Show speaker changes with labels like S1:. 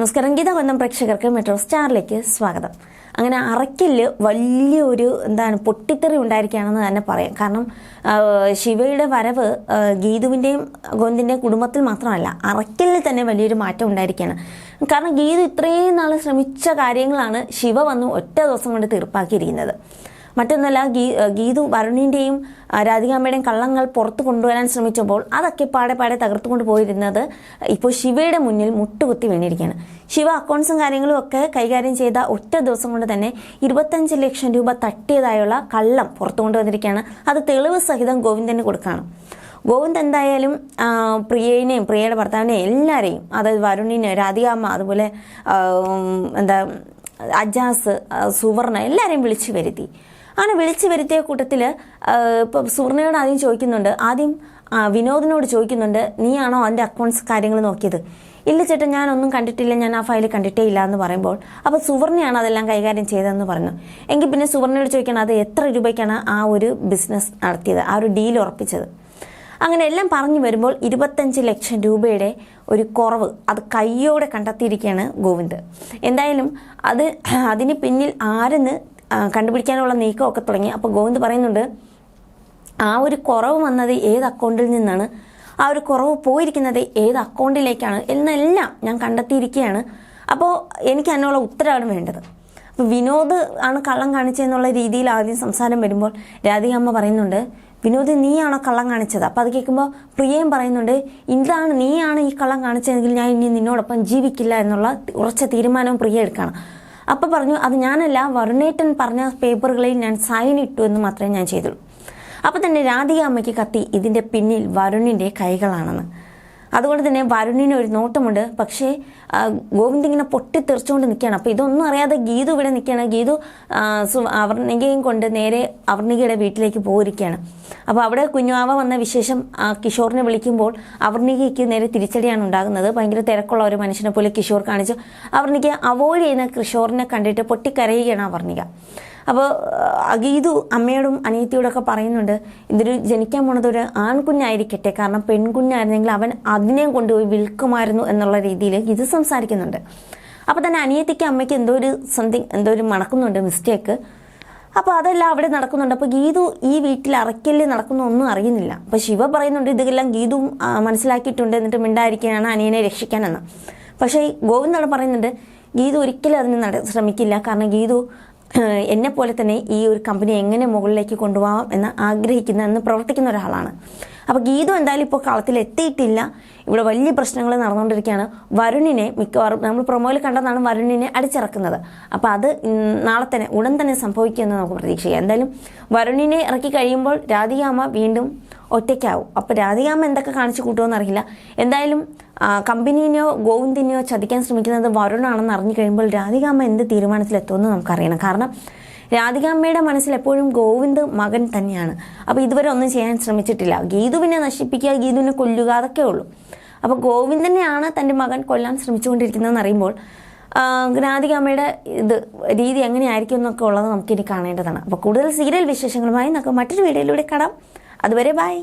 S1: നമസ്കാരം. ഗീത കൊന്നം പ്രേക്ഷകർക്ക് മെട്രോ സ്റ്റാറിലേക്ക് സ്വാഗതം. അങ്ങനെ അറയ്ക്കൽ വലിയൊരു എന്താണ് പൊട്ടിത്തെറി ഉണ്ടായിരിക്കുകയാണെന്ന് തന്നെ പറയാം. കാരണം ശിവയുടെ വരവ് ഗീതുവിന്റെയും ഗോവിന്ദിന്റെയും കുടുംബത്തിൽ മാത്രമല്ല അറയ്ക്കലിൽ തന്നെ വലിയൊരു മാറ്റം ഉണ്ടായിരിക്കുകയാണ്. കാരണം ഗീതു ഇത്രയും നാൾ ശ്രമിച്ച കാര്യങ്ങളാണ് ശിവ വന്ന് ഒറ്റ ദിവസം കൊണ്ട് തീർപ്പാക്കിയിരിക്കുന്നത്. മറ്റൊന്നല്ല ഗീ ഗീതു വരുണിന്റെയും രാധികാമ്മയുടെയും കള്ളങ്ങൾ പുറത്തു കൊണ്ടുവരാൻ ശ്രമിച്ചപ്പോൾ അതൊക്കെ പാടെ പാടെ തകർത്തുകൊണ്ട് പോയിരുന്നത് ഇപ്പോൾ ശിവയുടെ മുന്നിൽ മുട്ടുകുത്തി വീണിരിക്കുകയാണ്. ശിവ അക്കൗണ്ട്സും കാര്യങ്ങളും ഒക്കെ കൈകാര്യം ചെയ്ത ഒറ്റ ദിവസം കൊണ്ട് തന്നെ ഇരുപത്തഞ്ച് ലക്ഷം രൂപ തട്ടിയതായുള്ള കള്ളം പുറത്തു കൊണ്ടുവന്നിരിക്കുകയാണ്. അത് തെളിവ് സഹിതം ഗോവിന്ദന് കൊടുക്കുകയാണ്. ഗോവിന്ദ് എന്തായാലും പ്രിയേനെയും പ്രിയയുടെ ഭർത്താവിനെയും എല്ലാവരെയും അതായത് വരുണിനെ രാധികാമ്മ അതുപോലെ എന്താ അജാസ് സുവർണ എല്ലാവരെയും വിളിച്ചു വരുത്തി. അങ്ങനെ വിളിച്ചു വരുത്തിയ കൂട്ടത്തിൽ ഇപ്പം സുവർണയോട് ആദ്യം ചോദിക്കുന്നുണ്ട്. ആദ്യം വിനോദിനോട് ചോദിക്കുന്നുണ്ട് നീയാണോ അവന്റെ അക്കൗണ്ട്സ് കാര്യങ്ങൾ നോക്കിയത്? ഇല്ല ചേട്ടാ ഞാനൊന്നും കണ്ടിട്ടില്ല. ഞാൻ ആ ഫയൽ കണ്ടിട്ടേ ഇല്ല എന്ന് പറയുമ്പോൾ അപ്പോൾ സുവർണയാണ് അതെല്ലാം കൈകാര്യം ചെയ്തതെന്ന് പറഞ്ഞു. എങ്കിൽ പിന്നെ സുവർണയോട് ചോദിക്കണം അത് എത്ര രൂപയ്ക്കാണ് ആ ഒരു ബിസിനസ് നടത്തിയത്? ആ ഒരു ഡീൽ ഉറപ്പിച്ചത്? അങ്ങനെ എല്ലാം പറഞ്ഞു വരുമ്പോൾ ഇരുപത്തഞ്ച് ലക്ഷം രൂപയുടെ ഒരു കുറവ് അത് കയ്യോടെ കണ്ടെത്തിയിരിക്കുകയാണ് ഗോവിന്ദ്. എന്തായാലും അത് അതിന് പിന്നിൽ ആരെന്ന് കണ്ടുപിടിക്കാനുള്ള നീക്കമൊക്കെ തുടങ്ങി. അപ്പോൾ ഗോവിന്ദ് പറയുന്നുണ്ട് ആ ഒരു കുറവ് വന്നത് ഏത് അക്കൗണ്ടിൽ നിന്നാണ്? ആ ഒരു കുറവ് പോയിരിക്കുന്നത് ഏത് അക്കൗണ്ടിലേക്കാണ്? എന്നെല്ലാം ഞാൻ കണ്ടെത്തിയിരിക്കുകയാണ്. അപ്പോൾ എനിക്ക് അതിനുള്ള ഉത്തരവാണ് വേണ്ടത്. അപ്പോൾ വിനോദ് ആണ് കള്ളം കാണിച്ചതെന്നുള്ള രീതിയിൽ ആദ്യം സംസാരം വരുമ്പോൾ രാധിക അമ്മ പറയുന്നുണ്ട് വിനോദ് നീയാണോ കള്ളം കാണിച്ചത്? അപ്പോൾ അത് കേൾക്കുമ്പോൾ പ്രിയയും പറയുന്നുണ്ട് ഇതാണ് നീയാണ് ഈ കള്ളം കാണിച്ചതെങ്കിൽ ഞാൻ ഇനി നിന്നോടൊപ്പം ജീവിക്കില്ല എന്നുള്ള ഉറച്ച തീരുമാനവും പ്രിയ എടുക്കണം അപ്പോൾ പറഞ്ഞു അത് ഞാനല്ല വരുണേട്ടൻ പറഞ്ഞ പേപ്പറുകളിൽ ഞാൻ സൈൻ ഇട്ടു എന്ന് മാത്രമേ ഞാൻ ചെയ്തുള്ളൂ. അപ്പോൾ തന്നെ രാധിക അമ്മയ്ക്ക് കത്തി ഇതിന്റെ പിന്നിൽ വരുണിന്റെ കൈകളാണെന്ന്. അതുകൊണ്ട് തന്നെ വരുണിന് ഒരു നോട്ടമുണ്ട്. പക്ഷേ ഗോവിന്ദ് ഇങ്ങനെ പൊട്ടിത്തെറിച്ചുകൊണ്ട് നിൽക്കുകയാണ്. അപ്പോൾ ഇതൊന്നും അറിയാതെ ഗീതു ഇവിടെ നിൽക്കുകയാണ്. ഗീതു അവർണികയും കൊണ്ട് നേരെ അവർണികയുടെ വീട്ടിലേക്ക് പോയിരിക്കുകയാണ്. അപ്പോൾ അവിടെ കുഞ്ഞുവാവ വന്ന വിശേഷം കിഷോറിനെ വിളിക്കുമ്പോൾ അവർണികയ്ക്ക് നേരെ തിരിച്ചടിയാണ് ഉണ്ടാകുന്നത്. ഭയങ്കര തിരക്കുള്ള ഒരു മനുഷ്യനെ പോലെ കിഷോർ കാണിച്ചു. അവർണിക അവോയ്ഡ് ചെയ്യുന്ന കിഷോറിനെ കണ്ടിട്ട് പൊട്ടിക്കരയുകയാണ് അവർണിക. അപ്പോൾ അഗീതു അമ്മയോടും അനിയത്തിയോടൊക്കെ പറയുന്നുണ്ട് ഇതൊരു ജനിക്കാൻ പോണത് ഒരു ആൺകുഞ്ഞായിരിക്കട്ടെ കാരണം പെൺകുഞ്ഞായിരുന്നെങ്കിൽ അവൻ അതിനെയും കൊണ്ടുപോയി വിൽക്കുമായിരുന്നു എന്നുള്ള രീതിയിൽ ഇത് സംസാരിക്കുന്നുണ്ട്. അപ്പോൾ തന്നെ അനിയത്തിക്ക് അമ്മയ്ക്ക് എന്തോ ഒരു സംതിങ് എന്തോ ഒരു മണക്കുന്നുണ്ട് മിസ്റ്റേക്ക്. അപ്പോൾ അതെല്ലാം അവിടെ നടക്കുന്നുണ്ട്. അപ്പോൾ ഗീതു ഈ വീട്ടിൽ അറയ്ക്കൽ നടക്കുന്ന ഒന്നും അറിയുന്നില്ല. അപ്പോൾ ശിവ പറയുന്നുണ്ട് ഇതെല്ലാം ഗീതു മനസ്സിലാക്കിയിട്ടുണ്ട് എന്നിട്ട് മിണ്ടായിരിക്കാനാണ് അനിയനെ രക്ഷിക്കാനെന്ന് പക്ഷേ ഗോവിന്ദാണ് പറയുന്നുണ്ട് ഗീതു ഒരിക്കലും അതിന് നട ശ്രമിക്കില്ല. കാരണം ഗീതു എന്നെ പോലെ തന്നെ ഈ ഒരു കമ്പനി എങ്ങനെ മുകളിലേക്ക് കൊണ്ടുപോകാം എന്ന് ആഗ്രഹിക്കുന്ന എന്ന് പ്രവർത്തിക്കുന്ന ഒരാളാണ്. അപ്പോൾ ഗീതു എന്തായാലും ഇപ്പോൾ കളത്തിൽ എത്തിയിട്ടില്ല. ഇവിടെ വലിയ പ്രശ്നങ്ങൾ നടന്നുകൊണ്ടിരിക്കുകയാണ്. വരുണിനെ മിക്കവാറും നമ്മൾ പ്രൊമോയിൽ കണ്ടതാണ് വരുണിനെ അടിച്ചിറക്കുന്നത്. അപ്പോൾ അത് നാളെ തന്നെ ഉടൻ തന്നെ സംഭവിക്കുമെന്ന് നമുക്ക് പ്രതീക്ഷിക്കാം. എന്തായാലും വരുണിനെ ഇറക്കി കഴിയുമ്പോൾ രാധികാമ്മ വീണ്ടും ഒറ്റയ്ക്കാവും. അപ്പോൾ രാധികാമ്മ എന്തൊക്കെ കാണിച്ചു കൂട്ടുമെന്ന് അറിയില്ല. എന്തായാലും കമ്പനീനെയോ ഗോവിന്ദിനെയോ ചതിക്കാൻ ശ്രമിക്കുന്നത് വരുണാണെന്ന് അറിഞ്ഞു കഴിയുമ്പോൾ രാധികാമ്മ എന്ത് തീരുമാനത്തിലെത്തുമെന്ന് നമുക്കറിയണം. കാരണം രാധികാമ്മയുടെ മനസ്സിൽ എപ്പോഴും ഗോവിന്ദ് മകൻ തന്നെയാണ്. അപ്പോൾ ഇതുവരെ ഒന്നും ചെയ്യാൻ ശ്രമിച്ചിട്ടില്ല. ഗീതുവിനെ നശിപ്പിക്കുക ഗീതുവിനെ കൊല്ലുക അതൊക്കെ ഉള്ളൂ. അപ്പോൾ ഗോവിന്ദനെയാണ് തന്റെ മകൻ കൊല്ലാൻ ശ്രമിച്ചുകൊണ്ടിരിക്കുന്നതെന്ന് അറിയുമ്പോൾ രാധികാമ്മയുടെ ഇത് രീതി എങ്ങനെയായിരിക്കും എന്നൊക്കെ ഉള്ളത് നമുക്കിനി കാണേണ്ടതാണ്. അപ്പോൾ കൂടുതൽ സീരിയൽ വിശേഷങ്ങളുമായി നമുക്ക് മറ്റൊരു വീഡിയോയിലൂടെ കാണാം. അതുവരെ ബൈ.